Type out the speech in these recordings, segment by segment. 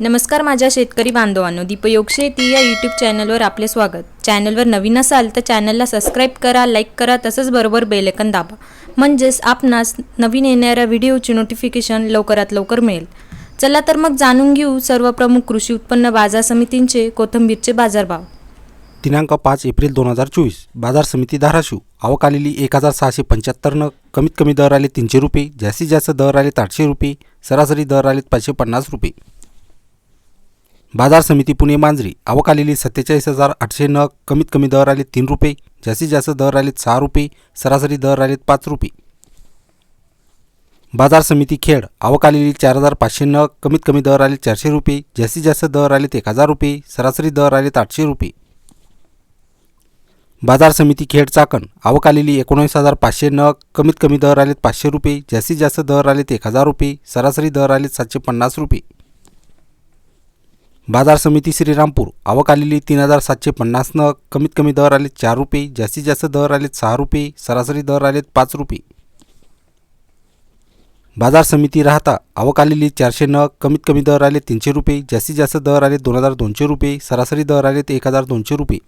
नमस्कार माझ्या शेतकरी बांधवांनो दीपयोग शेती या यूट्यूब चॅनलवर आपले स्वागत. चॅनलवर नवीन असाल तर चॅनलला सबस्क्राईब करा लाईक करा तसंच बरोबर बेलेकन दाबा. म्हणजेच आपणास नवीन येणाऱ्या व्हिडिओची नोटिफिकेशन लवकरात लवकर मिळेल. चला तर मग जाणून घेऊ सर्व प्रमुख कृषी उत्पन्न बाजार समितींचे कोथिंबीरचे बाजारभाव. दिनांक पाच एप्रिल दोन हजार चोवीस बाजार समिती धाराशिव. आवक आलेली एक हजार सहाशे पंच्याहत्तरनं कमीत कमी दर आले तीनशे रुपये जास्तीत जास्त दर आले आठशे रुपये सरासरी दर आले पाचशे पन्नास रुपये. बाजार समिती पुणे मांजरी. आवक आलेली सत्तेचाळीस हजार आठशे नग. कमीत कमी दर आले तीन रुपये. जास्तीत जास्त दर आलेत सहा रुपये. सरासरी दर आलेत पाच रुपये. बाजार समिती खेड. आवक आलेली चार हजार पाचशे नग. कमीत कमी दर आले चारशे रुपये. जास्तीत जास्त दर आलेत एक हजार रुपये. सरासरी दर आलेत आठशे रुपये. बाजार समिती खेड चाकण. आवक आलेली एकोणीस हजार पाचशे नग. कमीत कमी दर आलेत पाचशे रुपये. जास्तीत जास्त दर आलेत एक हजार रुपये. सरासरी दर आलेत सातशे पन्नास रुपये. बाजार समिती श्रीरामपूर आवक आलेली तीन हजार सातशे पन्नास नग कमीत कमी दर आलेत चार रुपये जास्तीत जास्त दर आलेत सहा रुपये सरासरी दर आलेत पाच रुपये. बाजार समिती राहता आवक आलेली चारशे नग कमीत कमी दर आले तीनशे रुपये जास्तीत जास्त दर आले दोन हजार दोनशे रुपये सरासरी दर आलेत एक हजार दोनशे रुपये.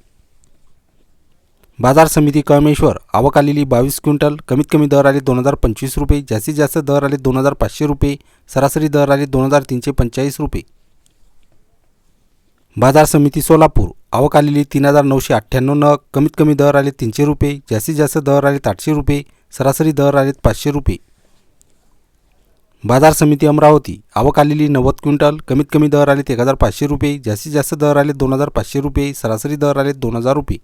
बाजार समिती कळमेश्वर आवक आलेली बावीस क्विंटल कमीत कमी दर आले दोन हजार पंचवीस रुपये जास्तीत जास्त दर आले दोन हजार पाचशे रुपये सरासरी दर आले दोन हजार तीनशे पंचेचाळीस रुपये. बाजार समिती सोलापूर. आवक आलेली तीन हजार नऊशे अठ्ठ्याण्णव नग कमीत कमी दर आले तीनशे रुपये जास्तीत जास्त दर आले आठशे रुपये सरासरी दर आलेत पाचशे रुपये. बाजार समिती अमरावती. आवक आलेली नव्वद क्विंटल कमीत कमी दर आले एक हजार पाचशे रुपये जास्तीत जास्त दर आले दोन हजार पाचशे रुपये सरासरी दर आलेत दोन हजार रुपये.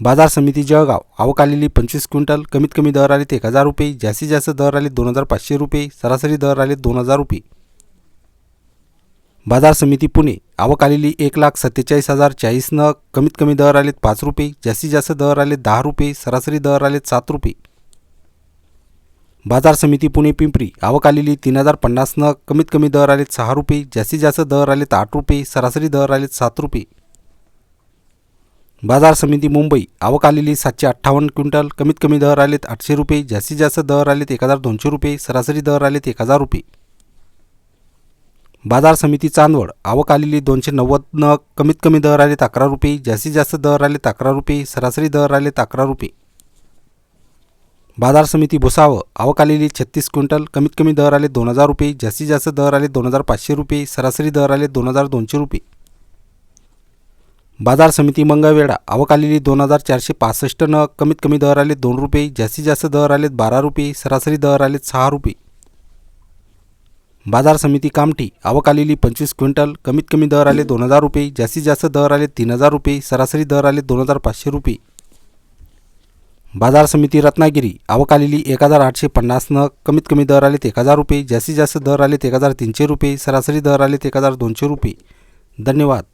बाजार समिती जळगाव. आवक आलेली पंचवीस क्विंटल कमीत कमी दर आले एक हजार रुपये जास्तीत जास्त दर आले दोन हजार पाचशे रुपये सरासरी दर आले दोन हजार रुपये. बाजार समिती पुणे. आवक आलेली एक लाख सत्तेचाळीस हजार चाळीस न कमीत कमी दर आलेत पाच रुपये जास्तीत जास्त दर आले दहा रुपये सरासरी दर आलेत सात रुपये. बाजार समिती पुणे पिंपरी. आवक आलेली तीन हजार पन्नास न कमीत कमी दर आलेत सहा रुपये जास्तीत जास्त दर आलेत आठ रुपये सरासरी दर आलेत सात रुपये. बाजार समिती मुंबई. आवक आलेली सातशे अठ्ठावन्न क्विंटल कमीत कमी दर आलेत आठशे रुपये जास्तीत जास्त दर आलेत एक हजार दोनशे रुपये सरासरी दर आलेत एक हजार रुपये. बाजार समिती चांदवड आवक आलेली दोनशे नव्वद नग कमीत कमी दर आले अकरा रुपये जास्तीत जास्त दर आले अकरा रुपये सरासरी दर आले अकरा रुपये. बाजार समिती भुसावळ आवक आलेली छत्तीस क्विंटल कमीत कमी दर आले दोन हजार रुपये जास्तीत जास्त दर आले दोन हजार पाचशे रुपये सरासरी दर आले दोन हजार दोनशे रुपये. बाजार समिती मंगळवेढा आवक आलेली दोन हजार चारशे पासष्ट नग कमीत कमी दर आले दोन रुपये जास्तीत जास्त दर आलेत बारा रुपये सरासरी दर आलेत सहा रुपये. बाजार समिती कामठी आवक आलेली पंचवीस क्विंटल कमीत कमी दर आले दोन हजार रुपये जास्तीत जास्त दर आले तीन हजार रुपये सरासरी दर आले दोन हजार पाचशे रुपये. बाजार समिती रत्नागिरी आवक आलेली एक हजार आठशे पन्नास नग कमीत कमी दर आलेत एक हजार रुपये जास्तीत जास्त दर आलेत एक हजार तीनशे रुपये सरासरी दर आलेत एक हजार दोनशे रुपये. धन्यवाद.